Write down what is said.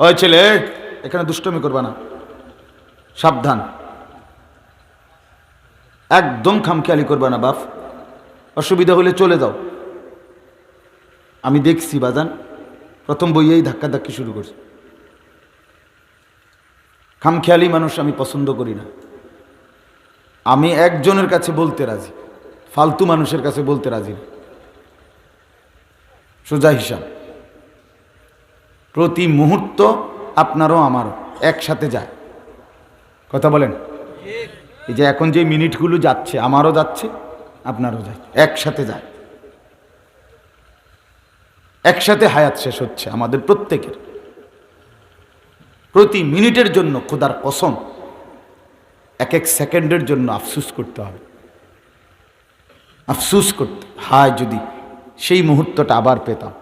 ওই ছেলে, এখানে দুষ্টমি করবা না। সাবধান। একদম খামখেয়ালি করবা না, বাপ। অসুবিধা হলে চলে যাও। আমি দেখছি, বাজান। প্রথম বইয়েই ধাক্কা ধাক্কি শুরু করছি। খামখেয়ালি মানুষ আমি পছন্দ করি না। আমি একজনের কাছে বলতে রাজি, ফালতু মানুষের কাছে বলতে রাজি না। সোজা হিসাব। প্রতি মুহূর্ত আপনারও আমারও একসাথে যায়। কথা বলেন। এই যে এখন যে মিনিটগুলো যাচ্ছে, আমারও যাচ্ছে, আপনারও যায়। একসাথে যায়। একসাথে হায়াত শেষ হচ্ছে আমাদের প্রত্যেকের। প্রতি মিনিটের জন্য খোদার কসম, এক এক সেকেন্ডের জন্য আফসুস করতে হবে। আফসুস করতে হায় যদি সেই মুহূর্তটা আবার পেতাম।